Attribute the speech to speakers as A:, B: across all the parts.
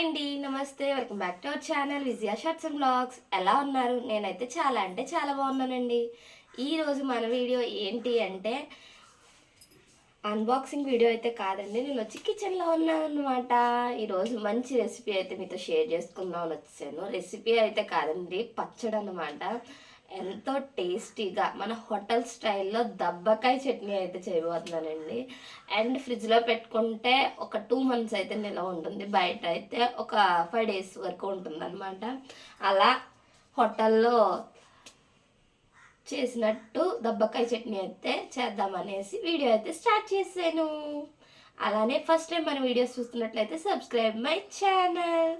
A: Hi అండి నమస్తే. Welcome back to our channel Vijaya shorts and vlogs. ఎలా ఉన్నారు? నేనైతే చాలా అంటే చాలా బాగున్నానండి. ఈరోజు మన వీడియో ఏంటి అంటే అన్బాక్సింగ్ వీడియో అయితే కాదండి. నేను వచ్చి కిచెన్లో ఉన్నాను అనమాట ఈరోజు మంచి రెసిపీ అయితే మీతో షేర్ చేసుకుందామని వచ్చాను. రెసిపీ అయితే కాదండి పచ్చడి అనమాట ఎంతో టేస్టీగా మన హోటల్ స్టైల్లో దబ్బకాయ చట్నీ అయితే చేయబోతున్నానండి. అండ్ ఫ్రిడ్జ్లో పెట్టుకుంటే ఒక టూ మంత్స్ అయితే నిల్వ ఉంటుంది. బయట అయితే ఒక ఫైవ్ డేస్ వరకు ఉంటుంది అనమాట అలా హోటల్లో చేసినట్టు దబ్బకాయ చట్నీ అయితే చేద్దామనేసి వీడియో అయితే స్టార్ట్ చేశాను. అలానే ఫస్ట్ టైం మన వీడియోస్ చూస్తున్నట్లయితే సబ్స్క్రైబ్ మై ఛానల్.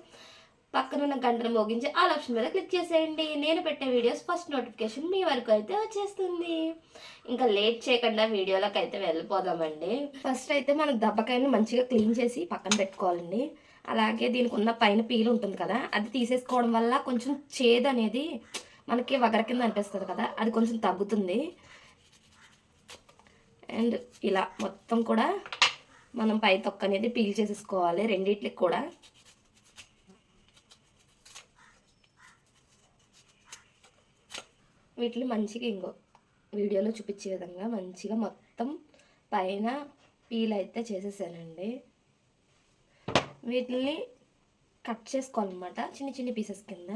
A: పక్కన ఉన్న గంటను మోగించి ఆల్ ఆప్షన్ మీద క్లిక్ చేసేయండి. నేను పెట్టే వీడియోస్ ఫస్ట్ నోటిఫికేషన్ మీ వరకు అయితే వచ్చేస్తుంది. ఇంకా లేట్ చేయకుండా వీడియోలోకి అయితే వెళ్ళిపోదామండి. ఫస్ట్ అయితే మనం దబ్బకాయని మంచిగా క్లీన్ చేసి పక్కన పెట్టుకోవాలండి. అలాగే దీనికి ఉన్న పైన పీలు ఉంటుంది కదా అది తీసేసుకోవడం వల్ల కొంచెం చేదు అనేది మనకి వగర కింద అనిపిస్తుంది కదా అది కొంచెం తగ్గుతుంది. అండ్ ఇలా మొత్తం కూడా మనం పై తొక్క అనేది పీల్ చేసేసుకోవాలి రెండిట్లకి కూడా. వీటిని మంచిగా ఇంకో వీడియోలో చూపించే విధంగా మంచిగా మొత్తం పైన పీల్ అయితే చేసేసానండి. వీటిని కట్ చేసుకోవాలన్నమాట చిన్న చిన్న పీసెస్ కింద.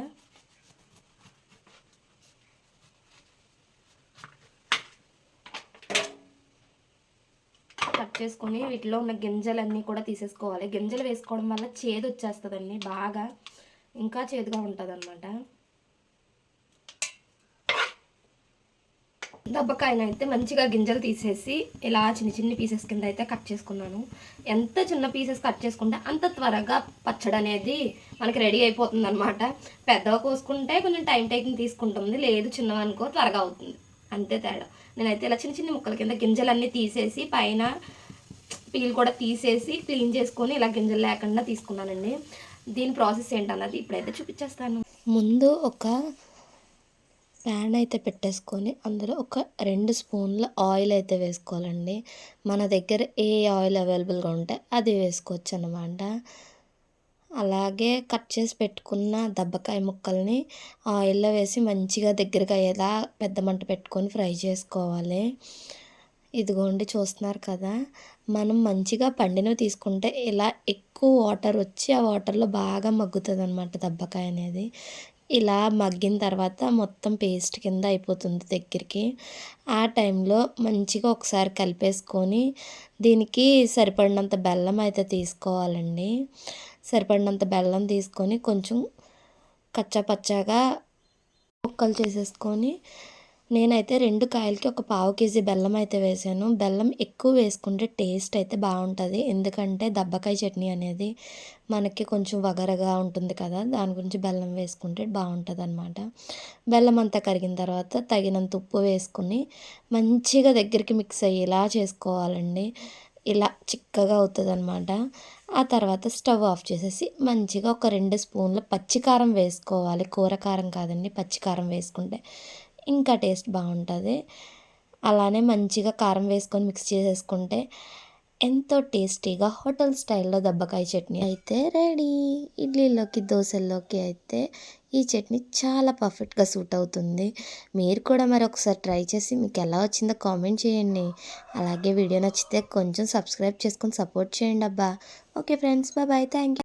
A: కట్ చేసుకొని వీటిలో ఉన్న గింజలన్నీ కూడా తీసేసుకోవాలి. గింజలు వేసుకోవడం వల్ల చేదు వచ్చేస్తుందండి బాగా ఇంకా చేదుగా ఉంటుంది దబ్బకాయనైతే మంచిగా గింజలు తీసేసి ఇలా చిన్న చిన్న పీసెస్ కింద అయితే కట్ చేసుకున్నాను. ఎంత చిన్న పీసెస్ కట్ చేసుకుంటే అంత త్వరగా పచ్చడి అనేది మనకి రెడీ అయిపోతుంది అనమాట పెద్దగా కోసుకుంటే కొంచెం టైం టేకింగ్ తీసుకుంటుంది లేదు చిన్నవనుకో త్వరగా అవుతుంది. అంతే తేడా. నేనైతే ఇలా చిన్న చిన్న ముక్కల కింద గింజలన్నీ తీసేసి పైన పీల్ కూడా తీసేసి క్లీన్ చేసుకొని ఇలా గింజలు లేకుండా తీసుకున్నానండి. దీని ప్రాసెస్ ఏంటన్నది ఇప్పుడైతే చూపించేస్తాను. ముందు ఒక ప్యాన్ అయితే పెట్టేసుకొని అందులో ఒక రెండు స్పూన్ల ఆయిల్ అయితే వేసుకోవాలండి. మన దగ్గర ఏ ఆయిల్ అవైలబుల్గా ఉంటే అది వేసుకోవచ్చు అనమాట అలాగే కట్ చేసి పెట్టుకున్న దబ్బకాయ ముక్కల్ని ఆయిల్లో వేసి మంచిగా దగ్గరగా అయ్యేలా పెద్ద మంట పెట్టుకొని ఫ్రై చేసుకోవాలి. ఇదిగోండి చూస్తున్నారు కదా మనం మంచిగా పండినవి తీసుకుంటే ఇలా ఎక్కువ వాటర్ వచ్చి ఆ వాటర్లో బాగా మగ్గుతుంది అనమాట దబ్బకాయ అనేది. ఇలా మగ్గిన తర్వాత మొత్తం పేస్ట్ కింద అయిపోతుంది దగ్గరికి. ఆ టైంలో మంచిగా ఒకసారి కలిపేసుకొని దీనికి సరిపడినంత బెల్లం అయితే తీసుకోవాలండి. సరిపడినంత బెల్లం తీసుకొని కొంచెం కచ్చాపచ్చాగా ముక్కలు చేసేసుకొని నేనైతే రెండు కాయలకి ఒక పావు కేజీ బెల్లం అయితే వేసాను. బెల్లం ఎక్కువ వేసుకుంటే టేస్ట్ అయితే బాగుంటుంది. ఎందుకంటే దబ్బకాయ చట్నీ అనేది మనకి కొంచెం వగరగా ఉంటుంది కదా దాని గురించి బెల్లం వేసుకుంటే బాగుంటుంది అనమాట బెల్లం అంతా కరిగిన తర్వాత తగినంత ఉప్పు వేసుకుని మంచిగా దగ్గరికి మిక్స్ అయ్యేలా చేసుకోవాలండి. ఇలా చిక్కగా అవుతుంది అనమాట ఆ తర్వాత స్టవ్ ఆఫ్ చేసేసి మంచిగా ఒక రెండు స్పూన్ల పచ్చికారం వేసుకోవాలి. కూర కారం కాదండి పచ్చికారం వేసుకుంటే. ఇంకా టేస్ట్ బాగుంటుంది. అలానే మంచిగా కారం వేసుకొని మిక్స్ చేసేసుకుంటే ఎంతో టేస్టీగా హోటల్ స్టైల్లో దబ్బకాయ చట్నీ అయితే రెడీ. ఇడ్లీలోకి దోశల్లోకి అయితే ఈ చట్నీ చాలా పర్ఫెక్ట్గా సూట్ అవుతుంది. మీరు కూడా మరి ఒకసారి ట్రై చేసి మీకు ఎలా వచ్చిందో కామెంట్ చేయండి. అలాగే వీడియో నచ్చితే కొంచెం సబ్స్క్రైబ్ చేసుకొని సపోర్ట్ చేయండి అబ్బా. Okay friends bye thank you